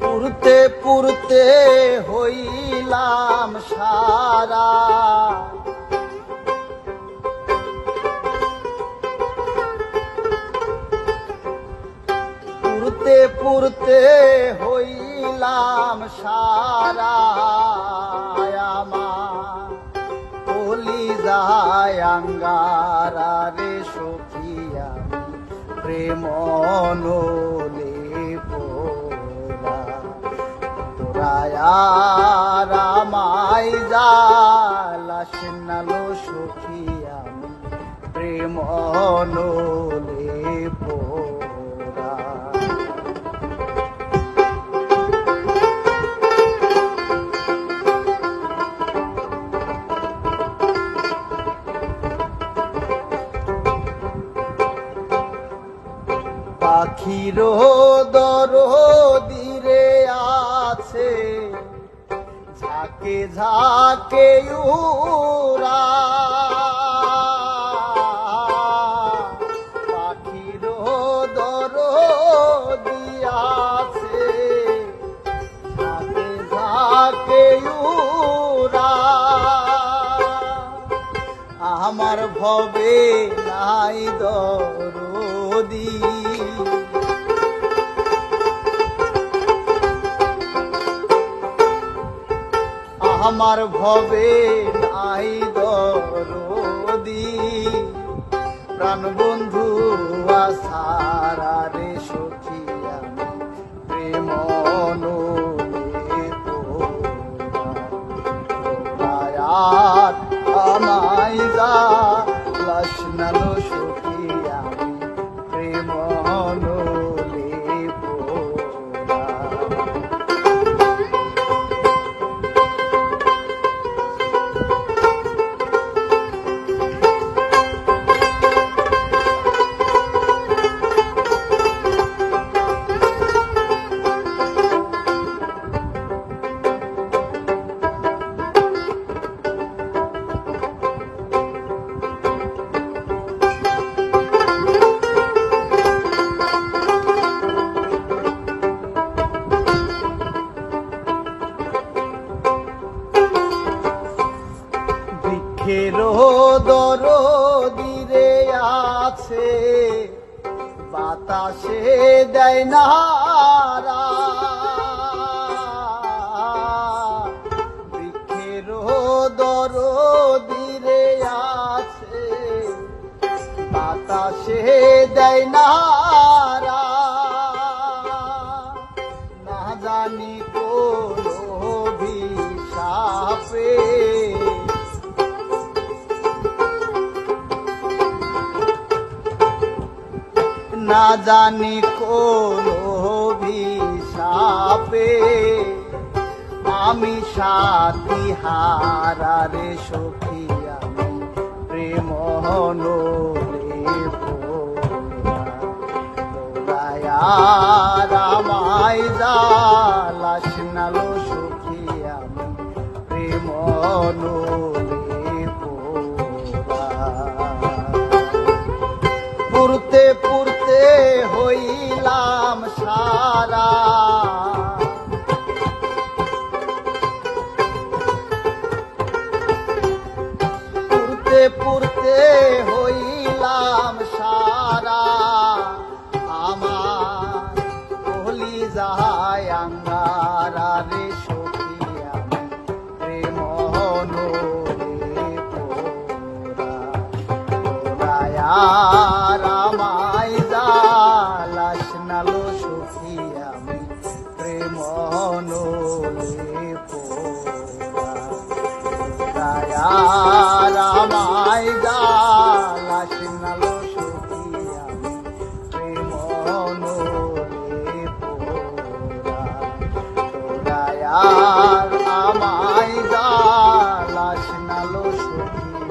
পুরতে পুরতে হইলাম সারা। পুরতে পুরতে হইলাম সারা। আমার বলি যায় রে সখিয়া প্রেম নলে তোরায়ার আমায় জালাস নালো সখিয়া প্রেম দর দিরে ঝাঁকে ঝাঁকে উরা পাখির দর দিয়াছে ঝাঁকে ঝাঁকে উরা আমার ভবে নাই দরদি আমার ভবে নাই দরদি প্রাণ বন্ধু আসারা রে বৃক্ষের দর দিরে আছে বাতাসে দেয় না বৃক্ষের দর দিরে আছে বাতাসে দেয় না না জানি কোন অভিশাপে। আমি সাথী হারারে সখী, আমি প্রেম আমায় জালাস নালো সখী, আমি প্রেম পুরতে হইলাম সারা। পুরতে পুরতে Thank you.